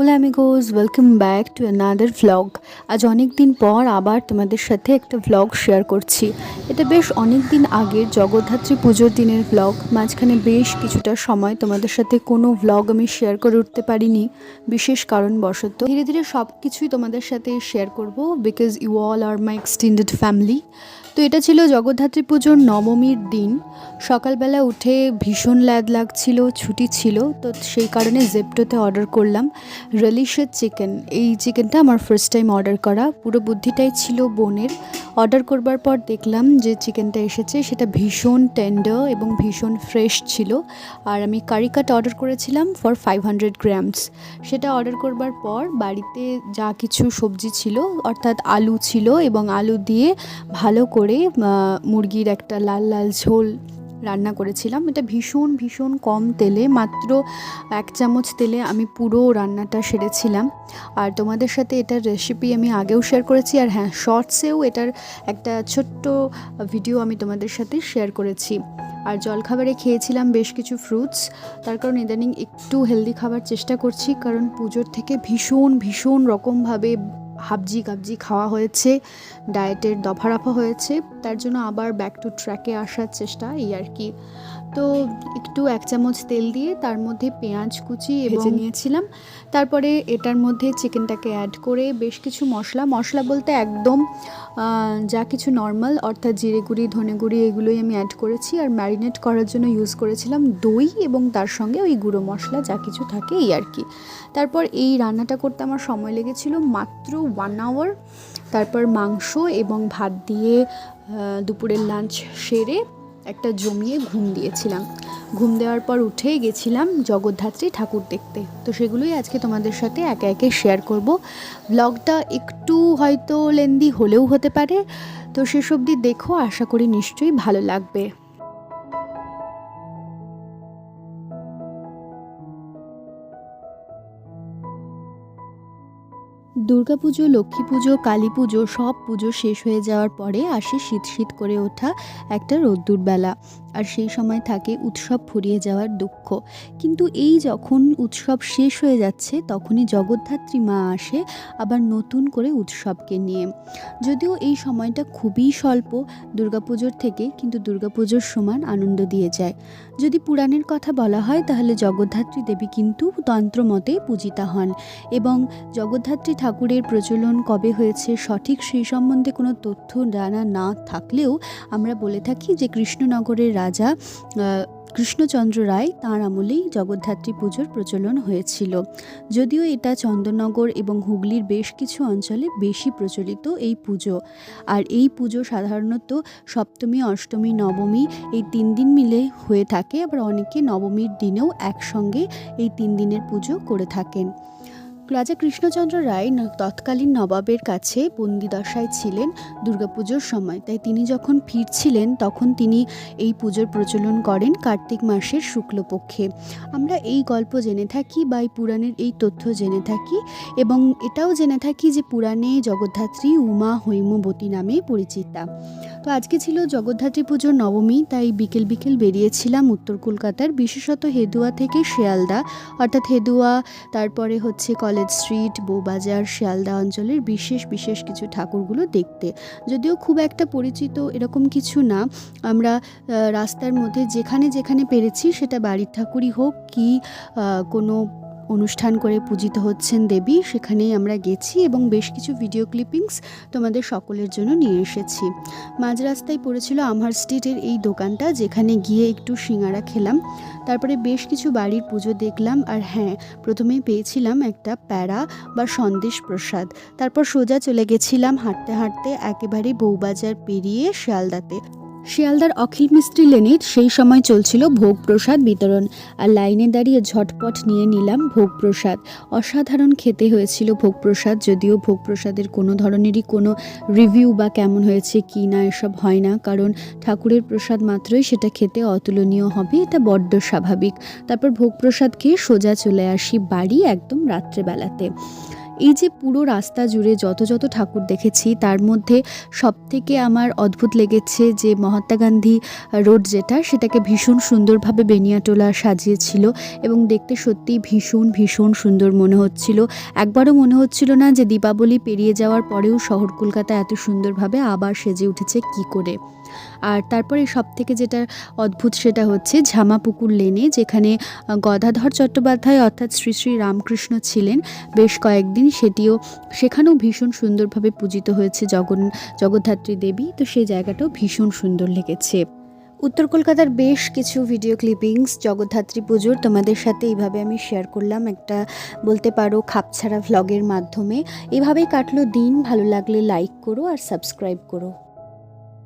Hola amigos welcome back to another vlog আজ অনেক দিন পর আবার তোমাদের সাথে একটা ভ্লগ শেয়ার করছি। এটা বেশ অনেক দিন আগের জগদ্ধাত্রী পুজোর দিনের ভ্লগ মাঝখানে বেশ কিছুটা সময় তোমাদের সাথে কোনো ভ্লগ আমি শেয়ার করে উঠতে পারিনি। বিশেষ কারণবশত ধীরে ধীরে সব কিছুই তোমাদের সাথে শেয়ার করব because you all are my extended family তো এটা ছিল জগদ্ধাত্রী পুজোর নবমীর দিন। সকালবেলা উঠে ভীষণ ল্যাদ লাগছিল, ছুটি ছিল। তো সেই কারণে জেপটোতে অর্ডার করলাম। রেলিশের চিকেন এই চিকেনটা আমার ফার্স্ট টাইম অর্ডার করা। পুরো বুদ্ধিটাই ছিল বোনের। অর্ডার করবার পর দেখলাম যে চিকেনটা এসেছে, সেটা ভীষণ টেন্ডার এবং ভীষণ ফ্রেশ ছিল। আর আমি কারি কাট অর্ডার করেছিলাম ফর ফাইভ হান্ড্রেড গ্রামস সেটা অর্ডার করবার পর বাড়িতে যা কিছু সবজি ছিল, অর্থাৎ আলু ছিল এবং আলু দিয়ে ভালো করে মুরগির একটা লাল লাল ঝোল রান্না করেছিলাম। এটা ভীষণ ভীষণ কম তেলে, মাত্র এক চামচ তেলে আমি পুরো রান্নাটা সেরেছিলাম। আর তোমাদের সাথে এটার রেসিপি আমি আগেও শেয়ার করেছি আর হ্যাঁ শর্টসেও এটার একটা ছোট্ট ভিডিও আমি তোমাদের সাথে শেয়ার করেছি। আর জলখাবারে খেয়েছিলাম বেশ কিছু ফ্রুটস তার কারণ ইদানিং একটু হেলদি খাবার চেষ্টা করছি, কারণ পুজোর থেকে ভীষণ ভীষণ রকমভাবে হাবজি কাবজি খাওয়া হয়েছে ডায়েটের দফারাফা হয়েছে, তার জন্য আবার ব্যাক টু ট্র্যাকে আসার চেষ্টা এই আর কি। তো একটু এক চামচ তেল দিয়ে তার মধ্যে পেঁয়াজ কুচি ভেজে নিয়েছিলাম। তারপরে এটার মধ্যে চিকেনটাকে অ্যাড করে বেশ কিছু মশলা মশলা বলতে একদম যা কিছু নর্মাল অর্থাৎ জিরে গুঁড়ি ধনে গুঁড়ি এগুলোই আমি অ্যাড করেছি আর ম্যারিনেট করার জন্য ইউজ করেছিলাম দই এবং তার সঙ্গে ওই গুঁড়ো মশলা যা কিছু থাকে এই আর কি। তারপর এই রান্নাটা করতে আমার সময় লেগেছিল মাত্র ওয়ান আওয়ার তারপর মাংস এবং ভাত দিয়ে দুপুরের লাঞ্চ সেরে একটা জমিয়ে ঘুম দিয়েছিলাম। ঘুম দেওয়ার পর উঠেই গেছিলাম জগদ্ধাত্রী ঠাকুর দেখতে। তো সেগুলোই আজকে তোমাদের সাথে একে একে শেয়ার করব। ব্লগটা একটু হয়তো লেন্দি হলেও হতে পারে। তো সেসব অবধি দেখো, আশা করি নিশ্চয়ই ভালো লাগবে। দুর্গাপুজো লক্ষ্মী পুজো, কালী পুজো সব পুজো শেষ হয়ে যাওয়ার পরে আসে শীত শীত করে ওঠা একটা রোদ্দুর বেলা আর সেই সময় থাকে উৎসব ফুরিয়ে যাওয়ার দুঃখ। কিন্তু এই যখন উৎসব শেষ হয়ে যাচ্ছে, তখনই জগদ্ধাত্রী মা আসে আবার নতুন করে উৎসবকে নিয়ে। যদিও এই সময়টা খুবই স্বল্প দুর্গাপুজোর থেকে, কিন্তু দুর্গাপুজোর সমান আনন্দ দিয়ে যায়। যদি পুরাণের কথা বলা হয়, তাহলে জগদ্ধাত্রী দেবী কিন্তু তন্ত্রমতেই পূজিতা হন এবং জগদ্ধাত্রী ঠাকুরের প্রচলন কবে হয়েছে, সঠিক সেই সম্বন্ধে কোনো তথ্য জানা না থাকলেও আমরা বলে থাকি যে কৃষ্ণনগরের রাজা কৃষ্ণচন্দ্র রায় তাঁর আমলেই জগদ্ধাত্রী পুজোর প্রচলন হয়েছিল। যদিও এটা চন্দননগর এবং হুগলির বেশ কিছু অঞ্চলে বেশি প্রচলিত এই পুজো। আর এই পুজো সাধারণত সপ্তমী, অষ্টমী, নবমী এই তিন দিন মিলে হয়ে থাকে। আবার অনেকে নবমীর দিনেও একসঙ্গে এই তিন দিনের পুজো করে থাকেন। রাজা কৃষ্ণচন্দ্র রায় তৎকালীন নবাবের কাছে বন্দিদশায় ছিলেন দুর্গাপুজোর সময়। তাই তিনি যখন ফিরছিলেন, তখন তিনি এই পুজোর প্রচলন করেন কার্তিক মাসের শুক্লপক্ষে। আমরা এই গল্প জেনে থাকি বা এই পুরাণের এই তথ্য জেনে থাকি এবং এটাও জেনে থাকি যে পুরাণে জগদ্ধাত্রী উমা হৈমবতী নামে পরিচিতা। তো আজকে ছিল জগদ্ধাত্রী পুজোর নবমী, তাই বিকেল বিকেল বেরিয়েছিলাম উত্তর কলকাতার, বিশেষত হেদুয়া থেকে শিয়ালদা। অর্থাৎ হেদুয়া, তারপরে হচ্ছে কলেজ স্ট্রিট বৌবাজার শিয়ালদা অঞ্চলের বিশেষ বিশেষ কিছু ঠাকুরগুলো দেখতে। যদিও খুব একটা পরিচিত এরকম কিছু না। আমরা রাস্তার মধ্যে যেখানে যেখানে পেরেছি সেটা বাড়ির ঠাকুরই হোক কি কোনো অনুষ্ঠান করে পূজিত হচ্ছেন দেবী, সেখানেই আমরা গেছি এবং বেশ কিছু ভিডিও ক্লিপিংস তোমাদের সকলের জন্য নিয়ে এসেছি। মাঝ রাস্তায় পড়েছিল আমহার স্ট্রিটের এই দোকানটা, যেখানে গিয়ে একটু সিঙ্গারা খেলাম। তারপরে বেশ কিছু বাড়ির পুজো দেখলাম আর হ্যাঁ প্রথমেই পেয়েছিলাম একটা প্যারা বা সন্দেশ প্রসাদ। তারপর সোজা চলে গেছিলাম হাঁটতে হাঁটতে একেবারে বউবাজার পেরিয়ে শিয়ালদাতে। শিয়ালদার অখিল মিস্ত্রি লেনে সেই সময় চলছিল ভোগ প্রসাদ বিতরণ, আর লাইনে দাঁড়িয়ে ঝটপট নিয়ে নিলাম ভোগ প্রসাদ। অসাধারণ খেতে হয়েছিল ভোগ প্রসাদ, যদিও ভোগ প্রসাদের কোনো ধরনেরই কোনো রিভিউ বা কেমন হয়েছে কি না এসব হয় না, কারণ ঠাকুরের প্রসাদ মাত্রই সেটা খেতে অতুলনীয় হবে, এটা বড্ড স্বাভাবিক। তারপর ভোগ প্রসাদ খেয়ে সোজা চলে আসি বাড়ি একদম রাত্রেবেলাতে। এই যে পুরো রাস্তা জুড়ে যত যত ঠাকুর দেখেছি, তার মধ্যে সবথেকে আমার অদ্ভুত লেগেছে যে মহাত্মা গান্ধী রোড যেটা, সেটাকে ভীষণ সুন্দরভাবে বেনিয়াটোলা সাজিয়েছিল এবং দেখতে সত্যিই ভীষণ ভীষণ সুন্দর মনে হচ্ছিল। একবারও মনে হচ্ছিল না যে দীপাবলি পেরিয়ে যাওয়ার পরেও শহর কলকাতা এত সুন্দরভাবে আবার সেজে উঠেছে, কি করে? আর তারপরে সব থেকে যেটা অদ্ভুত সেটা হচ্ছে ঝামাপুকুর লেনে, যেখানে গদাধর চট্টোপাধ্যায় অর্থাৎ শ্রী শ্রী রামকৃষ্ণ ছিলেন। বেশ কয়েকদিন সেটিও, সেখানেও ভীষণ সুন্দরভাবে পূজিত হয়েছে জগন, জগদ্ধাত্রী দেবী। তো সেই জায়গাটাও ভীষণ সুন্দর লেগেছে। উত্তর কলকাতার বেশ কিছু ভিডিও ক্লিপিংস জগদ্ধাত্রী পুজোর তোমাদের সাথে এইভাবে আমি শেয়ার করলাম। একটা বলতে পারো খাপছাড়া ভ্লগের মাধ্যমে। এভাবেই কাটলো দিন। ভালো লাগলে লাইক করো আর সাবস্ক্রাইব করো।